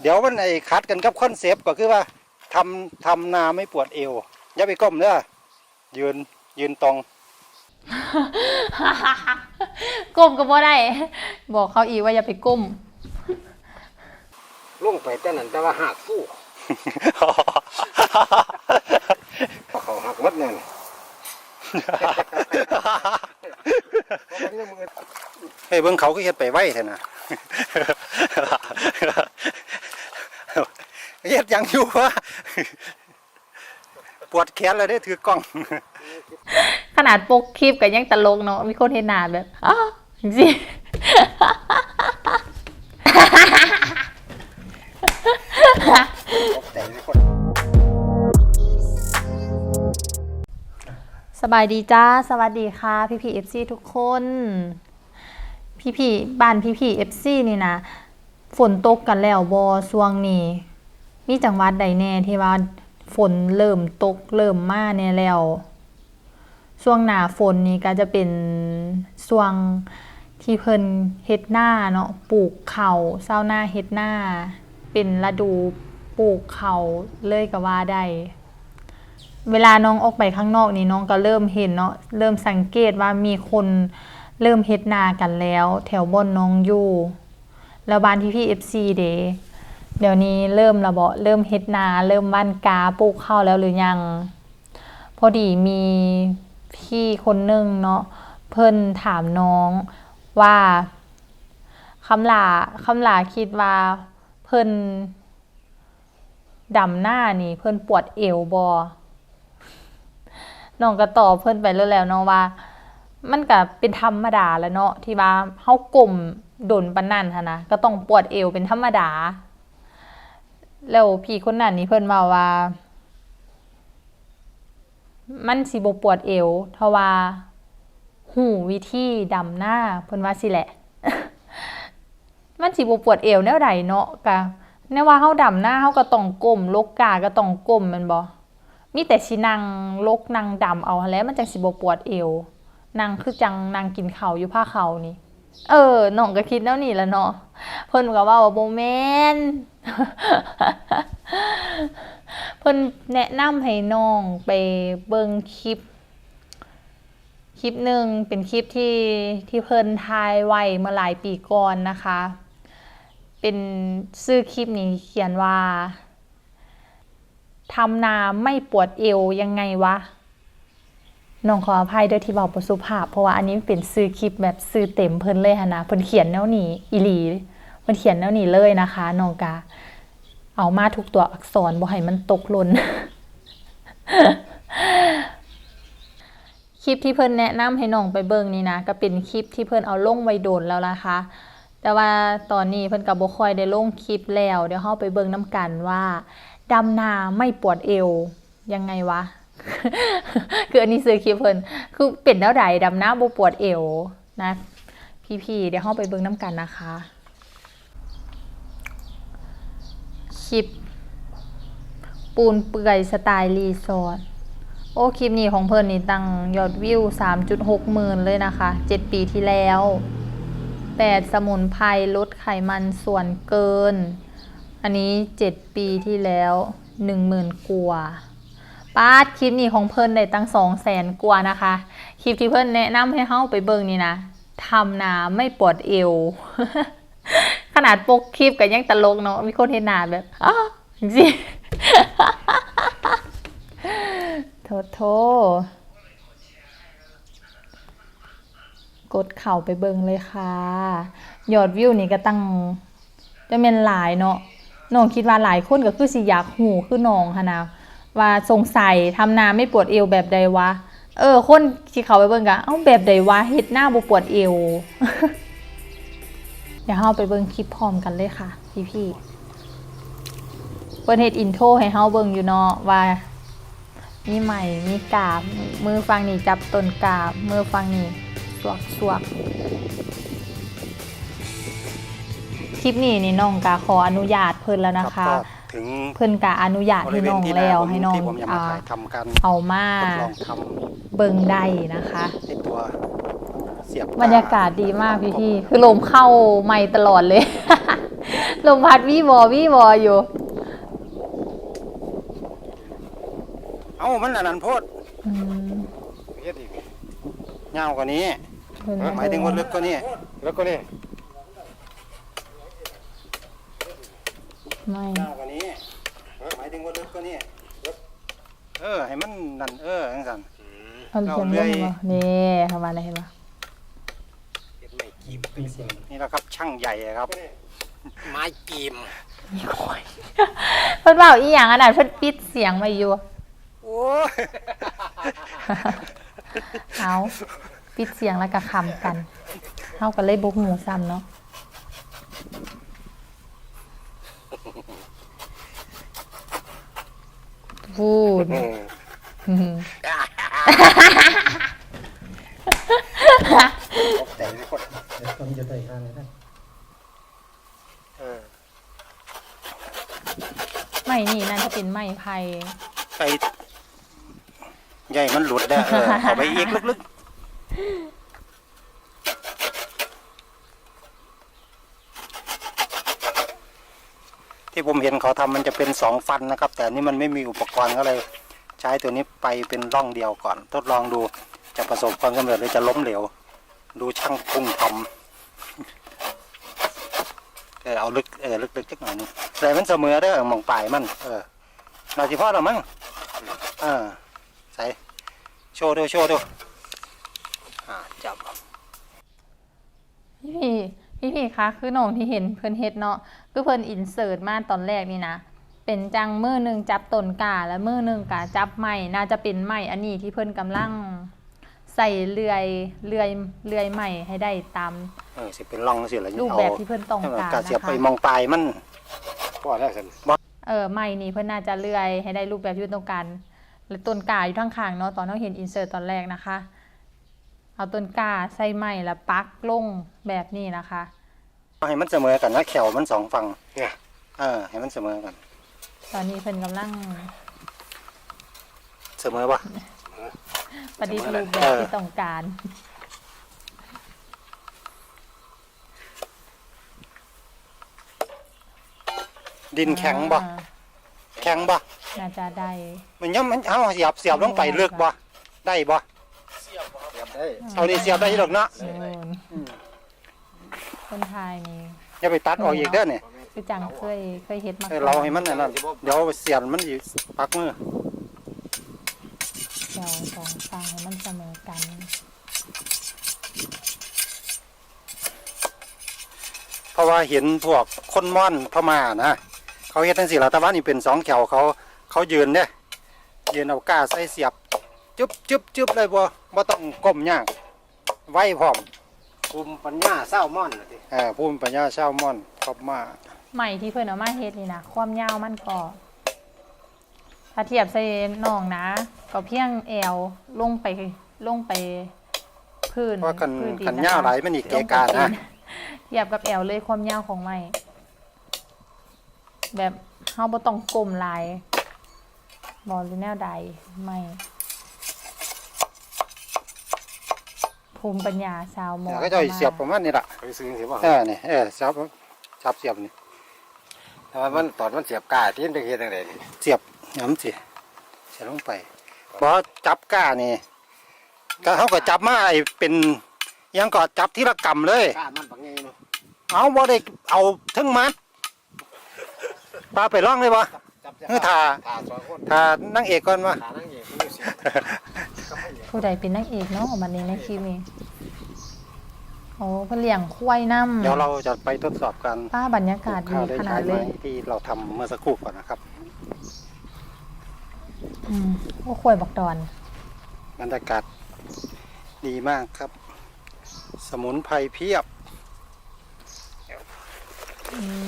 เดี๋ยวมันไอ้คัดกันกับคอนเซปต์ก็คือว่าทำทำนาไม่ปวดเอว อย่าไปก้มเด้อยืนยืนตรง ก้มก็บ่ได้ บอกเขาอีกว่าอย่าไปก้มลงไปแต่นั้นแต่ว่าหักฟู่เพราะเขาหักหมัดแน่น เฮ้ยเบิ่งเขาก็เฮ็ดไปไว้แท้นะเฮ็ดยังอยู่วะปวดแขนเลยได้ถือกล้อง ขนาดปกคลิปกับยังตลกเนาะมีคนเห็นหนาแบบอ้าวจริงสบายดีจ้า สวัสดีค่ะ พี่พีเอฟซีทุกคน พี่พีบ้านพี่พีเอฟซีนี่นะฝนตกกันแล้วบอช่วงนี้ มีจังหวัดใดแน่ที่ว่าฝนเริ่มตกเริ่มมาแน่แล้วช่วงหน้าฝนนี่ก็จะเป็นช่วงที่เพิ่นเฮ็ดหน้าเนาะปลูกเขาเศร้าหน้าเฮ็ดหน้า เป็นฤดูปลูกเขาเลยก็ว่าได้เวลาน้องออกไปข้างนอกนี่น้องก็เริ่มเห็นเนาะเริ่มสังเกตว่ามีคน เริ่มเฮ็ดนากันแล้ว แถวบนน้องอยู่แล้วบ้านพี่พี่เอฟซีเดเดี๋ยวนี้เริ่มระเบาะเริ่มเฮ็ดนา เริ่มบ้านกาปลูกข้าวแล้วหรือยัง พอดีมีพี่คนหนึ่งเนาะเพิ่นถามน้องว่าคำหลาคำหลาคิดว่าเพิ่นดำหน้านี่ เพิ่นปวดเอวบอน้องก็ตอบเพิ่นไปแล้วแล้วเนาะว่า มันก็เป็นธรรมดาแล้วเนาะที่ว่าเฮากลมโดนปานนั้นหันนะก็ต้องปวดเอวเป็นธรรมดา แล้วพี่คนนั้นนี่เพิ่นมาว่า มันสิบ่ปวดเอวเทาว่าหูวิธีดำหน้าเพิ่นว่าสิแหละ มันสิบ่ปวดเอวแนวใดเนาะกะแนวว่าเฮาดำหน้าเฮาก็ต้องก้มลกกาก็ต้องก้มแม่นบ่มีแต่สินางลกนางดำเอาแล้วมันจังสิบ่ปวดเอว นางคือจังนางกินเขาอยู่ผ้าเขานี่ เออน้องก็คิดแล้วนี่แหละเนาะเพิ่นก็ว่าว่าบ่แมนเพิ่นแนะนำให้น้องไปเบิ่งคลิป คลิปหนึ่งเป็นคลิปที่ที่เพิ่นถ่ายไว้เมื่อหลายปีก่อนนะคะ เป็นชื่อคลิปนี้เขียนว่าทำนาไม่ปวดเอวยังไงวะ น้องขออภัยด้วยที่บอกประสุภาพ เพราะว่าอันนี้เป็นซื้อคลิปแบบซื้อเต็มเพิ่นเลยฮะนะเพิ่นเขียนแนวนี้อีหลีเพิ่นเขียนแนวนี้เลยนะคะน้องกาเอามาทุกตัวอักษรบ่ให้มันตกหล่นคลิปที่เพิ่นแนะนำให้น้องไปเบิ่งนี่นะก็เป็นคลิปที่เพิ่นเอาลงไว้โดนแล้วนะคะ แต่ว่าตอนนี้เพิ่นก็บ่ค่อยได้ลงคลิปแล้ว เดี๋ยวเฮาไปเบิ่งน้ำกันว่าดำนาไม่ปวดเอวยังไงวะ คืออันนี้ซื้อคลิปเพิ่นคือเป็นแล้วใดดำหน้าบปวดเอวนะ พี่ๆเดี๋ยวเฮาไปเบิ่งน้ำกันนะคะ คลิป ปูนเปื่อยสไตล์รีสอร์ทโอ้คลิปนี้ของเพิ่นนี่ตั้งยอดวิว 3.6หมื่นเลยนะคะ 7 ปีที่แล้ว 8 สมุนไพรลดไขมันส่วนเกิน อันนี้ 7 ปีที่แล้ว 10,000กว่า ปาดคลิปนี้ของเพิ่นได้ตั้ง200,000กว่านะคะ คลิปที่เพิ่นแนะนำให้เฮาไปเบิ่งนี่นะทำนาไม่ปวดเอว ขนาดปกคลิปก็ยังตลกเนาะมีคนเห็นหน้าแบบอ้าจริงโทษโทษกดเข่าไปเบิงเลยค่ะ ยอดวิวนี่ก็ตั้งจะเป็นหลายเนาะน้องคิดว่าหลายคนก็คือสิอยากหูคือน้องค่ะนะ ว่าสงสัยทำนาไม่ปวดเอวแบบใดวะ เออ คนที่เขาไปเบิ่งกะเอ้าแบบใดวะเฮ็ดหน้าบ่ปวดเอว เดี๋ยวเฮาไปเบิ่งคลิปพร้อมกันเลยค่ะ พี่ๆเพิ่นเฮ็ดอินโทรให้เฮาเบิ่งอยู่เนาะว่ามีใหม่มีกาบ มือฟังนี่จับต้นกาบ มือฟังนี่สวกสวกคลิปนี้นี่น้องกาขออนุญาตเพิ่นแล้วนะคะ ถึงเพิ่นกาอนุญาตบให้ริเวน้ณองที่แล้วผมให้น้องที่ผมจะมาอ่าถ่ายทำกันเอามาทดลองทเบิ่งได้นะคะำในตัวเสียบบรรยากาศดีมากพี่พี่ๆคือลมเข้าไม่ตลอดเลย ลมพัดวี่วอวี่วออยู่ เอ้ามันอันนั้นโพดอืมเฮ็ดอีกยาวกว่านี้ เพิ่นหมายถึงว่าลึกกว่านี้แล้วก็นี่ไม่ยาวกว่านี้หมายถึงว่าลึกกว่านี้เออ ให้มันนั่นเออจังซั่นเอาเขียนเอาลเลื่งอยมานี่เข้ามาเลยเห็นปะเฮ็ดไม่กีมนี่แหละครับช่างใหญ่ครับ ไม้กีมเพิ่นเว่าอีหยังอันนั้นเพิ่นปิดเสียงไว้อยู่ โอ้ยเอาปิดเสียงแล้วก็คำกันเฮาก็เลยบุกหมูซ้ำเนาะ พูด อืมอืมตกใจทุกคนต้องจะได้ข้างนี้นะเออไม่นี่น่าจะเป็นไม้ไผ่ไปใหญ่มันหลุดได้เออเอาไปอีกลึกๆ ที่ผมเห็นเขาทำมันจะเป็นสองฟันนะครับ แต่นี่มันไม่มีอุปกรณ์ก็เลย ใช้ตัวนี้ไปเป็นร่องเดียวก่อน ทดลองดูจะประสบความสำเร็จหรือจะล้มเหลว ดูช่างพุ่งทำเออเอาลึกเออลึกๆจักหน่อยนึงแต่มันเสมอเด้อหมองปลายมัน เออนาทีพ่อเรามั้งเออใส่โชว์ดูโชว์ดูอ่าจับพี่พี่พี่พี่คะคือน้องที่เห็นเพิ่นเฮ็ดเนาะ คือเพิ่นอินเสิร์ตมาตอนแรกนี่นะ เป็นจังมือหนึ่งจับต้นกาและมือหนึ่งกาจับไม้น่าจะเป็นไม้อันนี้ที่เพิ่นกำลังใส่เลื่อยเลื่อยเลื่อยไม้ให้ได้ตาม เออสิเป็นร่องสิละรูปแบบที่เพิ่นต้องให้มันการกาเสียบนะไปคะมองปลายมันพ่อได้สันเออไม้นี่เพิ่นน่าจะเลื่อยให้ได้รูปแบบที่เพิ่นต้องการและต้นกาอยู่ข้างๆเนาะตอนเราเห็นอินเสิร์ตตอนแรกนะคะ เอาต้นกาใส่ไม้แล้วปักลงแบบนี้นะคะ ให้มันเสมอกันนะแขวมันสองฝั่งเนี่ยเออให้มันเสมอกัน ตอนนี้เพิ่นกำลังเสมอปะประดิษฐ์รูปแบบที่ต้องการดินแข็งบ่อ่าแข็งบ่ น่าจะได้มันย่อมมันเอาเสียบเสียบลงไปลึกบ่ ได้บ่ เสียบได้ เอาดิเสียบได้หรอกเนาะโน่น คนไทยนี่อย่าไปตัดออกอีกเด้อเนี่ยคือจังเคยเคยเฮ็ดมาเออก่อนเราให้มันอันนั่นเดี๋ยวเสียบมันสิปักมือเดี๋ยวสองฝั่งให้มันเสมอกันเพราะว่าเห็นพวกคนม่อนพม่านะเขาเฮ็ดจังซี่ล่ะแต่ว่านี่เป็นสองแขวเขาเขายืนเด้ยืนเอาก้าใส่เสียบ จึ๊บจึ๊บจึ๊บเลยบ่บ่ต้องก้มยากไวพร้อม ภูมิปัญญาเศร้าม่อนน่ะติเออภูมิปัญญาชาวม่อนพม่าใหม่ที่เพิ่นเอามาเฮ็ดนี่นะความยาวมันก็ถ้าเทียบใส่น้องนะ ก็เพียงแอวลงไปลงไปพื้นเพราะกันพื้ดิกันนะคะยาวหลายมันอีกเกะกานะ เหยียบกับแอวเลยความยาวของไม้แบบเฮาบ่ต้องกลมหลายบอลหรือแนวใดไม่ ภูมิปัญญาชาวมอเดี๋ยวญก็จะเสียบประมาณนี้ล่ะไปซื้อสิบ่เออนี่เออจับจับเสียบนี่แต่ว่ามันตอนมันเสียบกาที่มันจะเฮ็ดจังไดนี่เสียบย้ำสิเสียบลงไปบอจับก้านี่ก็เขาก็จับมาไอ้เป็นอิหยังก็จับทีละกำเลยกามันบักใหญ่เนาะเอาบ่ได้เอาถึงมัดปลาไปล่องเลยบ่จับเออถ่าถ่าสองคนถ้านั่งเอกก่อนมาถ่านั่งเอง ผู้เสียบก็ไม่เหลือผู้ใดเป็นนางเอกเนาะบัดนี้ในคลิปนี้โอ้เพิ่นเลี้ยงควายน้ำเดี๋ยวเราจะไปทดสอบกันป้าบรรยากาศดีข้าวได้ขนาใช้ดไหเลมยที่เราทำเมื่อสักครู่ก่อนนะครับอืมโอ้ควายบักดอนบรรยากาศดีมากครับ สมุนไพรเพียบอืม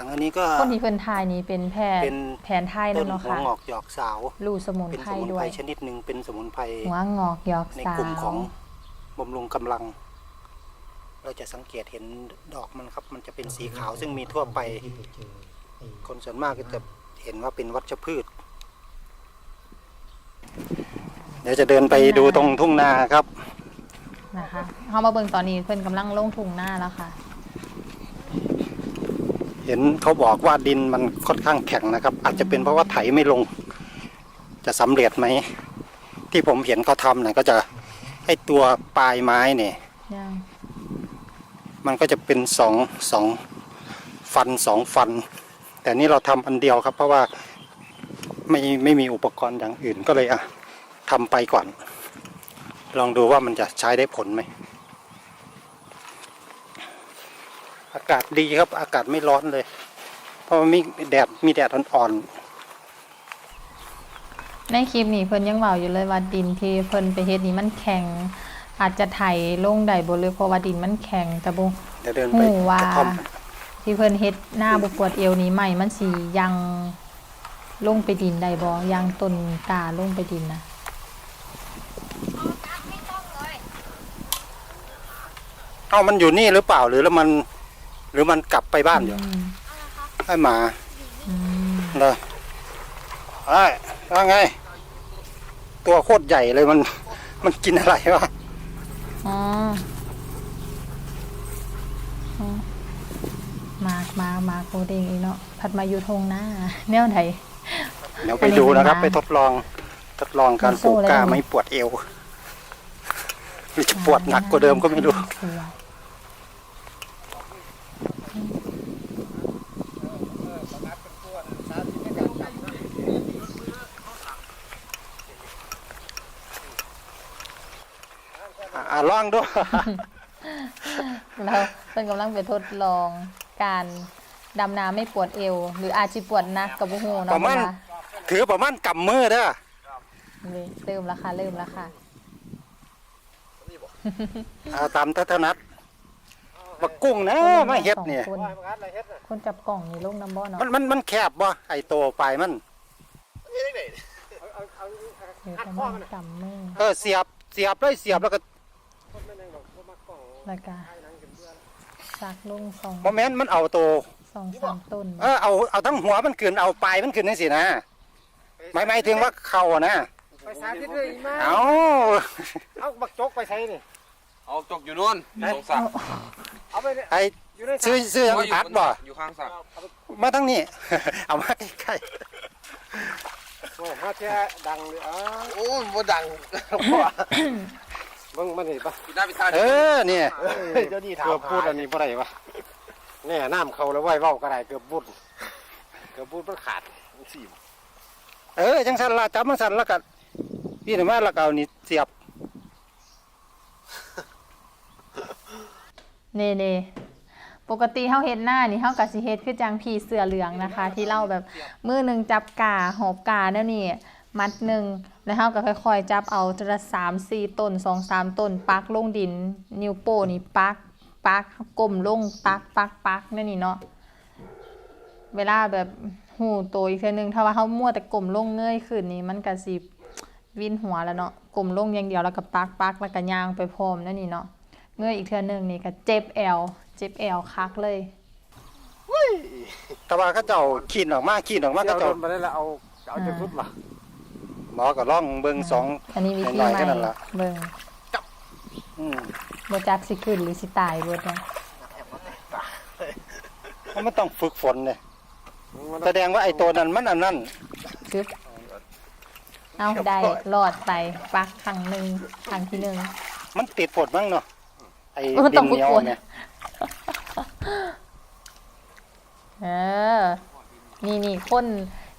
อย่างอันนี้ก็คนที่เพิ่นทายนี่เป็นแพทย์เป็นแผนไทยต้นั่นนเนาะหัวค่ะงอกหยอกสาว รูสมุนเป็นไพสรมุนด้ไพวรย ชนิดหนึ่งเป็นสมุนไพรหัวงอกหยอกในสาวกลุ่มของบำรุงกำลัง เราจะสังเกตเห็นดอกมันครับ มันจะเป็นสีขาวซึ่งมีทั่วไป คนส่วนมากก็จะเห็นว่าเป็นวัชพืช เดี๋ยวจะเดินไปดูตรงทุ่งนาครับ นะคะเฮามาเบิ่งตอนนี้เพิ่นกำลังลงทุ่งหน้าแล้วค่ะ เห็นเขาบอกว่าดินมันค่อนข้างแข็งนะครับ อาจจะเป็นเพราะว่าไถไม่ลง จะสำเร็จไหม ที่ผมเห็นเขาทำนะก็จะให้ตัวปลายไม้เนี่ยยังมันก็จะเป็นสองสองฟันสองฟัน แต่นี่เราทำอันเดียวครับ เพราะว่าไม่ไม่มีอุปกรณ์อย่างอื่นก็เลยอะทำไปก่อน ลองดูว่ามันจะใช้ได้ผลไหม อากาศดีครับ อากาศไม่ร้อนเลย เพราะว่ามีแดดมีแดดอ่อนในคลิปนี้เพิ่นยังเว้าอยู่เลยว่าดินที่เพิ่นไปเฮ็ดนี่มันแข็ง อาจจะไถลงได้บ่เลยเพราะว่าดินมันแข็งแต่บ่ๆเดี๋ยวเดินไปหูว่ากระท่อมที่เพิ่นเฮ็ดหน้าบ่ปวดเอวนี้ใหม่มันสิยังลงไปดินได้บ่ยังต้นกาลงไปดินนะเอ้ามันอยู่นี่หรือเปล่าหรือแล้วมัน หรือมันกลับไปบ้านอยู่อืมไอ้หมาอืมเลยไอ้ว่าไง ตัวโคตรใหญ่เลยมัน มันกินอะไรวะอ๋ออ๋อมากมากมากโคเดงอีกเนาะผัดมาอยู่ทงหน้าแนวไหนเดี๋ยวไปดูนะครับอันไปนี้ทดลองทดลองการปลูกโซ่เลยกล้าเหรอไม่ปวดเอวหรือจะปวดหนักกว่าเดิมก็ไม่รู้ ลองดู เราเพิ่นกำลังไปทดลองการดำน้ำไม่ปวดเอว หรืออาจจะปวดนักกับบุหูปเนาะระมาณเวลาถือประมาณกำมือเด้อเลยเริ่มแล้วค่ะเริ่มแล้วค่ะ เอาตามทัศนัดบักกุ้งนะมาเฮ็ดเนี่ยคนคนจับกล่องนี่ลงน้ำบ่อเนาะมันมันมันแคบบ่ไอโตปลายมันเดี๋ยวประมาณกำมือเออเสียบเสียบเลยเสียบแล้วก็ แล้วก็ซักลงสองโมเมนต์มันเอาโตสองสามต้นเออเอาเอาทั้งหัวมันขึ้นเอาปลายมันขึ้นนั่นสินะหมายหมายถึงว่าเข่าอะนะไปสาธิตเลยมาเอาเอาบักจกไปใช้นี่เอาจกอยู่นู่นสงสารเอาไปเนี่ยไออยู่ในซื้อซื้อยังอัดบ่อยู่ข้างสระมาทั้งนี้เอามาใกล้โอ้มาแค่ดังเลยอ๋อโอ้ยบ่ดังเบิ่งมันนี่ปะพี่น้าพี่ท่าๆเออเนี่ยเจ้านี่ถามเกือบพูดอันนี้บ่ได้ปะแน่น้ำเขาแล้วไหวเว้าก็ได้เกือบบุดเกือบบุดมันขาดมันสีบเออจังสันละจับมันสันแล้วก็พี่หนูมาแล้วก็เอานี่เสียบเน่เน่ปกติเฮาเฮ็ดหน้านี่เฮาก็สิเฮ็ดคือจังพี่เสือเหลืองนะคะ ที่เล่าแบบมือหนึงจับกาหอบกาแล้วนี่ มัดหนึ่งแล้วเฮาก็ค่อยๆ จับเอาทีละสามสี่ต้นสองสามต้นปักลงดิน นิ้วโป้นี่ปักปักก้มลงปักปักปักนั่นนี่เนาะเวลาแบบหูโตอีกเทื่อนึงถ้าว่าเฮามัวแต่ก้มลงเงยขึ้นนี่มันก็สิวินหัวแล้วเนาะก้มลงอย่างเดียวแล้วก็ปักปักแล้วก็ย่างไปพร้อมนั่นนี่เนาะเงยอีกเทื่อนึงนี่ก็เจ็บแอวเจ็บแอวคักเลยแต่ว่าเขาเจ้าขีดออกมาขีดออกมาเอาเขาโดเจ้านมาได้แล้วเอาเอาจนสุดปะ หมอก็ล่องเบิ่งสองอันนี้วิธีหน่อยใหๆแค่ม่นั้นล่ะเบิ่งอืมบ่จักสิขึ้นหรือสิตายเบิดเนาะเพราะมันต้องฝึกฝนเนี่ยแสดงว่าไอ้ตัวนั้นมันอันนั้นจึ๊บเอาได้รอดไปปักครั้งหนึ่งครั้งที่หนึ่ง มันติดฝนบ้างเนาะไอ้เออดิต้องนเหนียวฝึกฝน เนี่ยเออ นี่นี่คน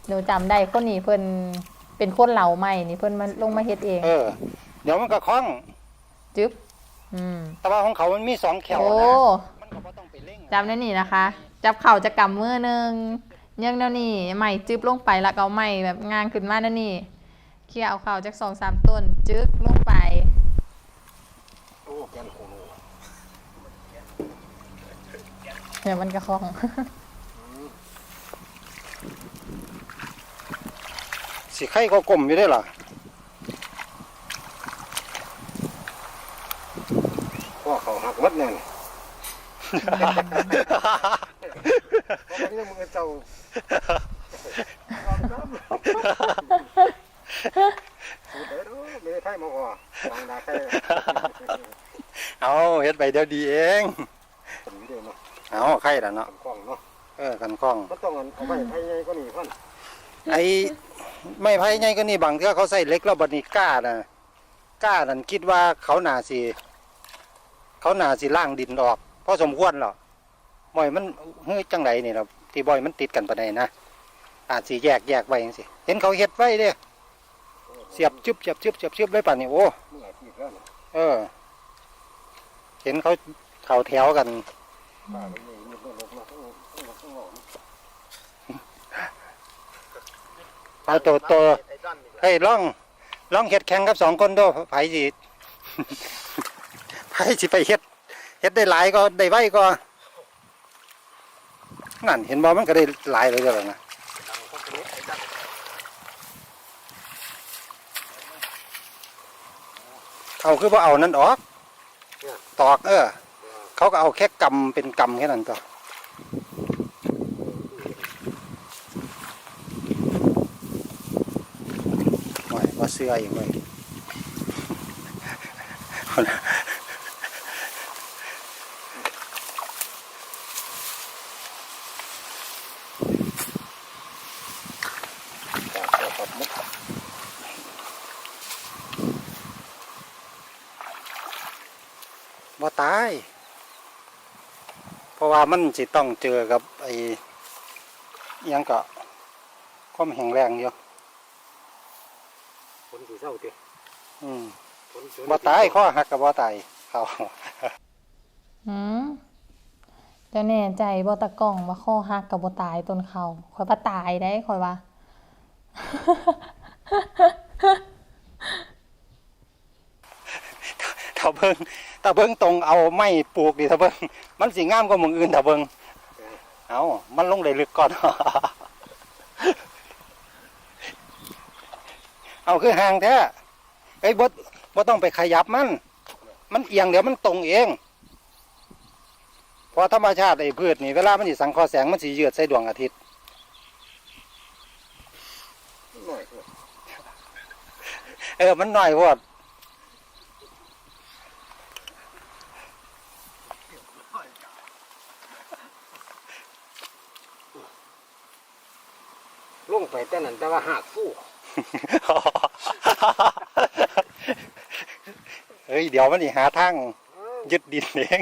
หนูจำได้คนนี้เพิ่น เป็นคนเหล่าใหม่นี่เพิ่นมาลงมาเฮ็ดเอง เออ เดี๋ยวมันก็คล้อง จึ๊บอืมแต่ว่าของเขามันมีสองแขวโอ้นะมันก็บ่ต้องไปเร่งจำได้นี่นะคะ จับเข่าจะกำมือหนึ่งเยังเดี๋ยวนี้ใหม่จึ๊บลงไปแล้วก็เอาใหม่แบบงานขึ้นมาแล้วนี่เคลียร์เอาเข่าจากสองสามต้น จึ๊กลงไป โอ้แกนโคโนเดี๋ยวมันกระคอง สิไข่ก็กลมอยู่ได้หรอพวกเขาหักวัดแน่นเพราะว่านี่มึงเจ้าไม่ได้ไพ่มาหัววางดาไข่เอาเฮ็ดไปเดี๋ยวดีเองผมนี่เด้เนาะเอาไข่ละเนาะกล้องเนาะเอเออกันคล้องมันต้องเอาไปให้ใหญ่กว่านี้พ่อน ไอ้ไม่ไผไงก็นี่บางเทื่อเขาใส่เล็กแล้วบัดนี้กล้าน่ะกล้านั่นคิดว่าเขาหนาสิเขาหนาสิล่างดินออกพอสมควรหรอบ่อยมันเฮ้ยจังไดนี่ล่ะที่บ่อยมันติดกันปานใดนะอาจสิแยกแยกไว้จังซี่เห็นเขาเฮ็ดไว้เด้เสียบจึบเสียบจึบเสียบจึบไว้ป่านนี้โอ้เอที่แล้วน่ะเออ เห็นเขาเขาแถวกัน ป้าเลยนี่มันลกมาทั้งหมดทั้งหมดทั้งหมด เอาตัวตัวเฮ้ยลองล่องเฮ็ดแข่งกับสองคนดูไผ่สิไผ่สิไปเฮ็ดเฮ็ดได้หลายก็ได้ไว้ก็นั่นเห็นบ่มันก็ได้หลายเลยเด้อล่ะนะเอาคือบ่เอานั่นออกตอกเออ เขาก็เอาแค่กำเป็นกำแค่นั้นก็โอ้ยว่าเสื้ออีกเลยบ่ตาย เพราะว่ามันสิต้องเจอกับไอ้ยังก็ความแข็งแรงอยู่าเด้อืมคนสวนบ่ตายข้อหักกับบ่ตายเขาหืมเจะแน่ใจบ่ตะกล้องว่าข้อหักกับบ่ตายต้นเขาข่อยว่าตายได้ข่อยว่าถ้าเบิ่งถ้าเบิ่งตรงเอาไม้ปลูกดิถ้าเบิ่งมันสิงามกว่าหมึงอื่นถ้าเบิ่งเอามันลงได้ลึกก่อน เอาคือห่างแท้ไอ้บ่บ่ต้องไปขยับมัน มันเอียงเดี๋ยวมันตรงเองเพอธรรมชาติไอ้พืชนี่เวลามันสิสังเคราะห์แสงมันสิยืดใส่ดวงอาทิตย์เออมันหน้อยโพอดลงไปแต่นั้นแต่ว่าหากสู้ เฮ้ย เดี๋ยวมันสิหาทางยึดดินเอง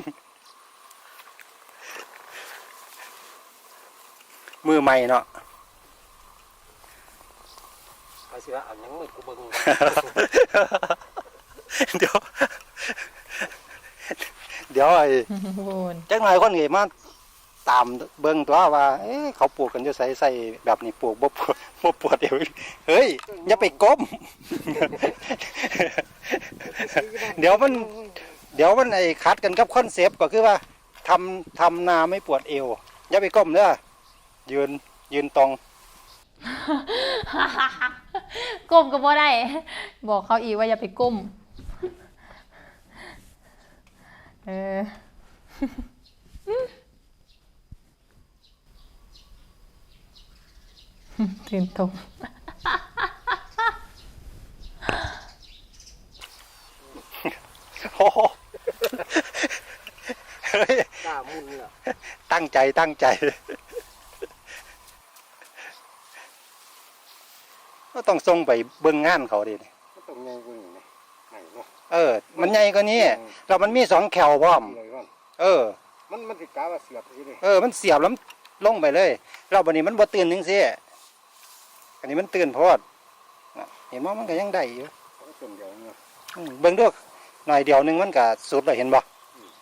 มือใหม่เนาะเอาสิว่าเอาหยังไม่กูเบิ่งเดี๋ยว เดี๋ยวไอ้โวนจักหน่อยคนไงมา ตามเบิ่งตัวว่าเอ๊ะเขาปลูกกันอยู่ใส่ใส่แบบนี้ปลูกบ่ปวดบ่ปวดเดี๋ยวเฮ้ยอย่าไปก้ม เดี๋ยวมัน เดี๋ยวมันไอ้คัดกันกับคอนเซปต์ก็คือว่าทำทำนาไม่ปวดเอวอย่าไปก้มเด้อยืนยืนตรงก้มก็บ่ได้ บอกเขาอีกว่าอย่าไปก้มเออ ตื่นตกโอ้โหเฮ้ยกล้ามุนเนี่ยตั้งใจตั้งใจก็ต้องส่งไปเบิ่งงานเขาดิก็ต้องใหญ่กว่านี้นะไหนเนาะเออ มันใหญ่กว่านี้แล้วมันมีสองแขวพร้อม เลยก่อนเออ มันมันสิกาว่าเสียบสิเด้เออ มันเสียบแล้วมันลงไปเลย เราบันนี้มันบ่ตื่นจังซี่ อันนี้มันตื่นโพอดน่ะเห็นว่ามันก็ยังได้อยู่เอาต้นเดียวเนาะอืมเบิ่งเด้วยหน่อยเดียวหนึงมันก็สุดแล้วเห็นบ่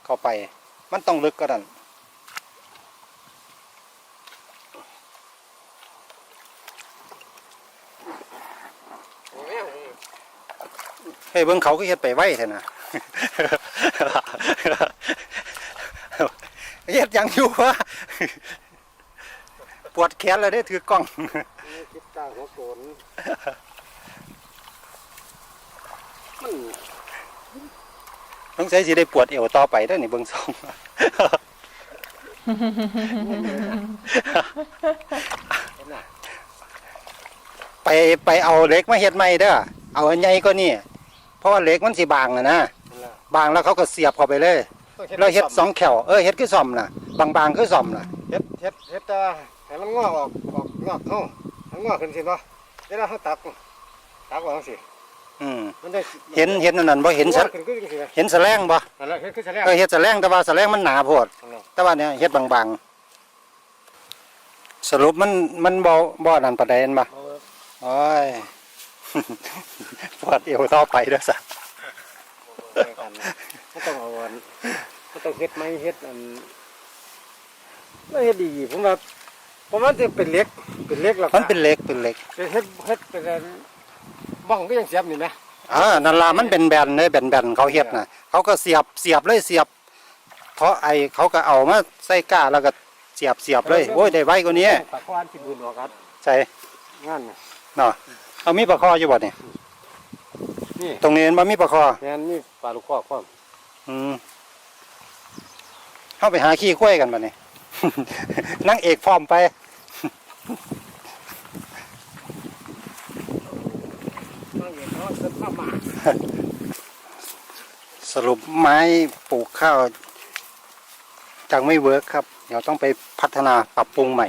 เข้าไป มันต้องลึกก็นั่นโอ้ยเฮ้ยเบิ่งเขาก็เฮ็ดไปไวแท้น่ะเฮ็ดหยังอยู่วะปวดแขนแล้วเด้ถือกล้อง นี่คิดตาหัวโกนมันสงสัยสิได้ปวดเอวต่อไปเด้อนี่เบิ่งทรงไปไปเอาเหล็กมาเฮ็ดใหม่เด้อเอาอันใหญ่กว่านี้เพราะว่าเหล็กมันสิบางน่ะนะนั่นล่ะบางแล้วเขาก็เสียบเข้าไปเลยต้องแล้วเฮ็ดซ่มสองแขวเออเฮ็ดคือซ่อมน่ะ บางๆคือซ่อมน่ะเเฮ็ดเฮ็ดเฮ็ดแต่ให้มันงอกออกออกงอกเฮา มันงอกขึ้นสิบ่เวลาเฮาตักตักว่าจังซี่อืมมันได้เห็นเห็นอันนั้นบ่เห็นชัซะดขึ้นก็จังซี่เห็นแสลงบ่นั่นแหละเฮ็ดคือแสดงเออเฮ็ดแสลงแต่ว่าแสลงมันหนาโพดนั่นแหละแต่ว่าเนี่ยเฮ็ดบางๆ สรุปมันมันบ่บ่นั่นปานใดนั่นบ่เอาโอ้ยปวดเอวต่อไปเด้อซะไปกันนะมันต้องเอาอันมันต้องเฮ็ดไม้เฮ็ดอันมันเฮ็ดดีผมว่า ผมว่าจะเป็นเหล็กเป็นเหล็กแล้วก็มันเป็นเหล็กเป็นเหล็กเป็นเฮ็ดเฮ็ดเป็นอันบ้องก็ยังเสียบนี่ไหมอ่านั่นล่ะมันเป็นแบนเด้แบนๆเขาเฮ็ดน่ะเขาก็เสียบเสียบเลยเสียบเพราะไอเขาก็เอามาใส่ก้าแล้วก็เสียบเสียบเลยโอ้ยได้ไวกว่านี้ปากควานที่บุญออกครับใช่งานน่ะเนาะเอามีปลาคออยู่บ่นี่นี่ตรงนี้มันบ่มีปลาคองานนี่ปลาลูกคอกความอืมเข้าไปหาขี้ข้วยกันบ่นี่ นั่งเอกพร้อมไป สรุปไม้ปลูกข้าวจังไม่เวิร์กครับ เดี๋ยวต้องไปพัฒนาปรับปรุงใหม่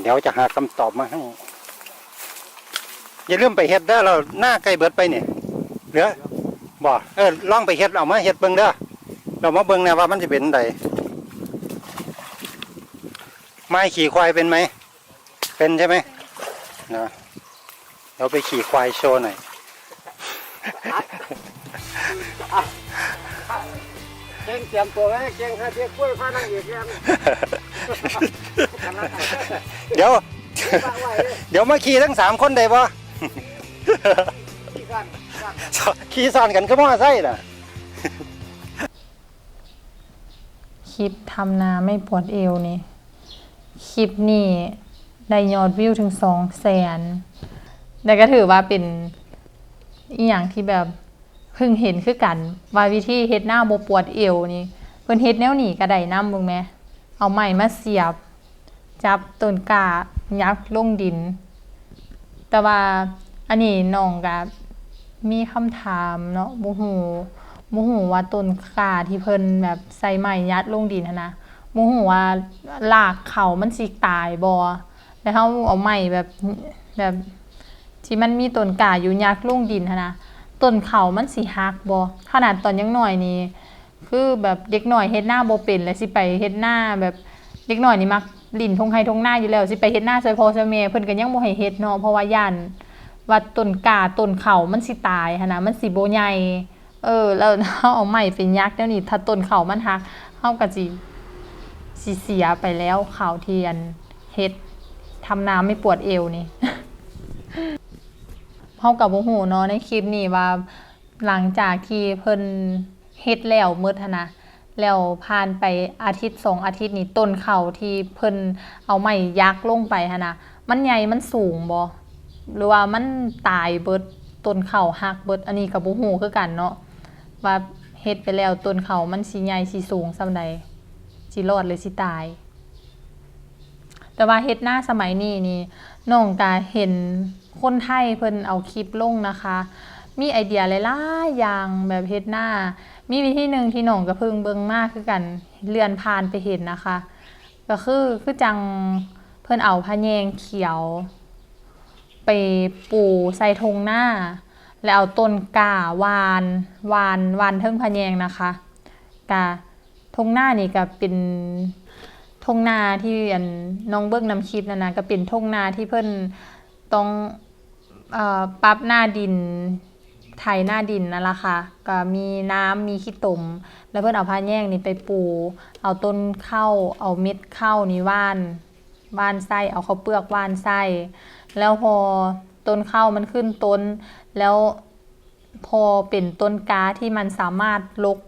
เดี๋ยวจะหาคำตอบมาให้ อย่าลืมไปเฮ็ดเด้เราหน้าใกล้เบิดไปเนี่ยเหลือบ่เออลองไปเฮ็ดเอามาเฮ็ดเบิ่งเด้อเรามาเบิ่งแนะว่ามันจะเป็นได ไม้ขี่ควายเป็นไหม เป็นใช่ไหมนะเดี๋ยวไปขี่ควายโชว์หน่อยเก่งเตรียมตัวไว้เก่งข้าเจ๊กล้วยข้านั่งเอกแล้วเดี๋ยวฝากไว้เลยเดี๋ยวมาขี่ทั้งสามคนได้ปะที่กันขี่ซ้อนกันก็มอไซค์น่ะคลิปทำนาไม่ปวดเอวนี่ คลิปนี่ได้ยอดวิวถึงสองแสนแต่ก็ถือว่าเป็นอีหยังที่แบบเพิ่งเห็นคือกัน ว่าวิธีเฮ็ดหน้าบปวดเอวนี่เพิ่นเฮ็ดแนวหนี้ก็ได้นำมึงแหม เอาไม้มาเสียบ จับต้นกายักลงดิน แต่ว่าอันนี้น้องก็มีคำถามเนาะบ่ฮู้บ่ฮู้ว่าต้นกาที่เพิ่นแบบใส่ไม้ยัดลงดินหั้น นะบ่ฮู้ว่ารากเขามันสิตายบ่แล้วเฮาเอาไม้แบบแบบที่มันมีต้นกาอยู่ยักลงดินนนะต้นเขามันสิหักบ่ขนาดตอนยังหน้อยนี่คือแบบเด็กหน่อยเฮ็ดหน้าโบเป็นแล้วสิไปเฮ็ดหน้าแบบเด็กหน่อยนี่มักลิ้นทงไห้ทงหน้าอยู่แล้วสิไปเฮ็ดหน้าซอยพ่อซอยแม่เพิ่นก็ยังบ่ให้เฮ็ดเนาะเพราะว่าย่านว่าต้นกาต้นเขามันสิตายหันน่ะมันสิบ่ใหญ่เออ แล้วเฮาเอาไม้เป็นยักษ์แล้วนี่ถ้าต้นเขามันหักเฮาก็สิ สิเสียไปแล้วข่าวเทียนเฮ็ดทำนาไม่ปวดเอวนี่เฮากับบ่ฮู้เนาะในคลิปนี้ว่าหลังจากที่เพิ่นเฮ็ดแล้วหมดนะแล้วผ่านไปอาทิตย์สองอาทิตย์นี้ต้นเข่าที่เพิ่นเอาไม้ยักษ์ลงไปหั้นะมันใหญ่มันสูงบ่หรือว่ามันตายเบิดต้นเข่าหักเบิดอันนี้ก็บ่ฮู้คือกันเนาะว่าเฮ็ดไปแล้วต้นเข่ามันสิใหญ่สิสูงส่าใด สิรอดหรือสิตาย แต่ว่าเฮ็ดหน้าสมัยนี้นี่น้องกาเห็นคนไทยเพิ่นเอาคลิปลงนะคะ มีไอเดียหลายๆอย่างแบบเฮ็ดหน้า มีวิธีหนึ่งที่น้องก็เพิ่งเบิงมากคือกันเลื่อนผ่านไปเห็นนะคะ ก็คือคือจังเพิ่นเอาพะแยงเขียว ไปปูใส่ทงหน้า แล้วเอาต้นกาหวานหวานหวานเทิงพะแยงนะคะกา ทงหน้านี่ก็เป็นทงนาที่อันน้องเบิ้งนำคลิปนั่นนะก็เป็นทงนาที่เพิ่นต้องอปรับหน้าดินไถหน้าดินนั่นละค่ะก็มีน้ำมีขี้ตม แล้วเพิ่นเอาผ้าแยงนี่ไปปู เอาต้นข้าวเอาเม็ดข้าวนี่ว่านว่านไส้เอาข้าวเปลือกว่านไส้แล้วพอต้นข้าวมันขึ้นต้น แล้วพอเป็นต้นกาที่มันสามารถลก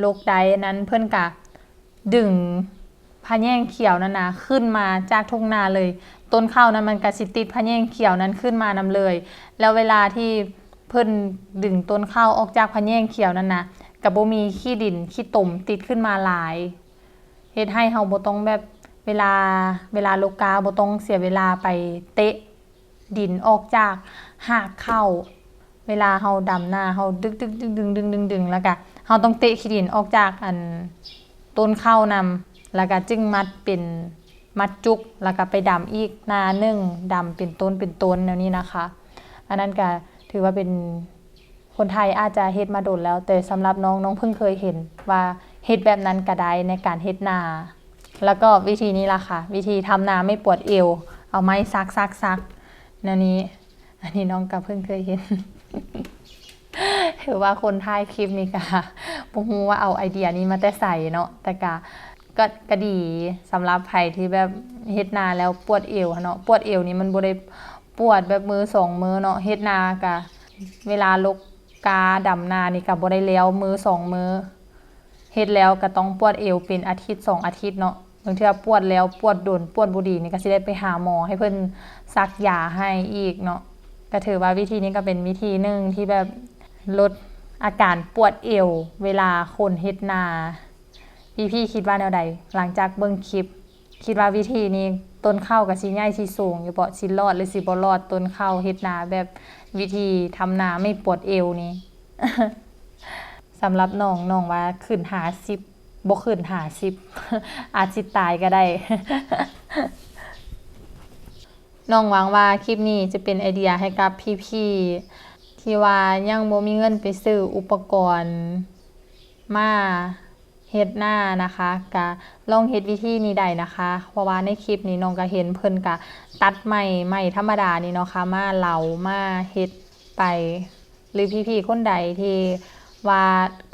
โลกได้นั้นเพิ่อนกะดึงพะแยงเขียวนั่นนะขึ้นมาจากทุ่งนาเลย ต้นข้าวนั้นมันกระสิติดพะแยงเขียวนั้นขึ้นมานำเลย แล้วเวลาที่เพิ่นดึงต้นข้าวออกจากพะแยงเขียวนั่นนะกับบ่มีขี้ดินขี้ตมติดขึ้นมาหลายเฮ็ดให้เฮาบ่ต้องแบบเวลาเวลาโลกาบ่ต้องเสียเวลาไปเตะดินออกจากหากเข้า เวลาเฮาดำหน้าเฮาดึกดึกดึงดึงดึงดึงดึงแล้วก็ เฮาต้องเตะขี้ดินออกจากอันต้นข้าวนำแล้วก็จึงมัดเป็นมัดจุก แล้วก็ไปดำอีกหนาหนึ่งดำเป็นต้นเป็นต้นแนวนี้นะคะ อันนั้นก็ถือว่าเป็นคนไทยอาจจะเฮ็ดมาโดนแล้ว แต่สำหรับน้องน้องเพิ่งเคยเห็นว่าเฮ็ดแบบนั้นก็ได้ในการเฮ็ดนา แล้วก็วิธีนี้ล่ะค่ะ วิธีทำนาไม่ปวดเอว เอาไม้ซักซักซักแนวนี้ อันนี้น้องก็เพิ่งเคยเห็น ถือว่าคนท้ายคลิปนี้ก็บ่ฮู้ว่าเอาไอเดียนี้มาแต่ใส่เนาะแต่ก็ก็ก็ดีสำหรับใครที่แบบเฮ็ดนาแล้วปวดเอวเนาะปวดเอวนี่มันบ่ได้ปวดแบบมือสองมือเนาะเฮ็ดนาก็เวลาลกกาดำนานี่ก็บ่ได้แล้วมือสองมือเฮ็ดแล้วก็ต้องปวดเอวเป็นอาทิตย์สองอาทิตย์เนาะบางเทื่อปวดแล้วปวดโดนปวดบ่ดีนี่ก็สิได้ไปหาหมอให้เพิ่นซักยาให้อีกเนาะก็ถือว่าวิธีนี้ก็เป็นวิธีหนึ่งที่แบบ ลดอาการปวดเอว เวลาคนเฮ็ดนา พี่พี่คิดว่าแนวใด หลังจากเบิ่งคลิป คิดว่าวิธีนี้ต้นข้าวกับสิใหญ่สิสูงอยู่บ่สิรอดหรือสิบ่รอดต้นข้าวเฮ็ดนาแบบวิธีทำนาไม่ปวดเอวนี้สำหรับน้องน้องว่าขึ้นหาสิบบ่ขึ้นหาสิบอาจสิตายก็ได้น้องหวังว่าคลิปนี้จะเป็นไอเดียให้กับพี่ๆ ที่ว่ายังบ่มีเงินไปซื้ออุปกรณ์มาเฮ็ดหน้านะคะก็ลองเฮ็ดวิธีนี้ได้นะคะ เพราะว่าในคลิปนี้น้องก็เห็นเพิ่นก็ตัดไม้ไม้ธรรมดานี่เนาะค่ะมาเหลามาเฮ็ดไป หรือพี่ๆคนใดที่ว่า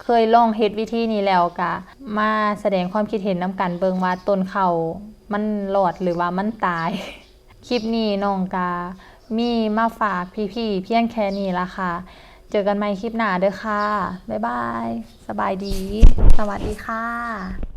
เคยลองเฮ็ดวิธีนี้แล้วก็มาแสดงความคิดเห็นนํกันเบิ่งว่าต้นเขามันรอดหรือว่ามันตาย คลิปนี้น้องกา มีมาฝากพี่ๆเพียงแค่นี้ละค่ะ เจอกันใหม่คลิปหน้าเด้อค่ะ บ๊ายบาย สบายดี สวัสดีค่ะ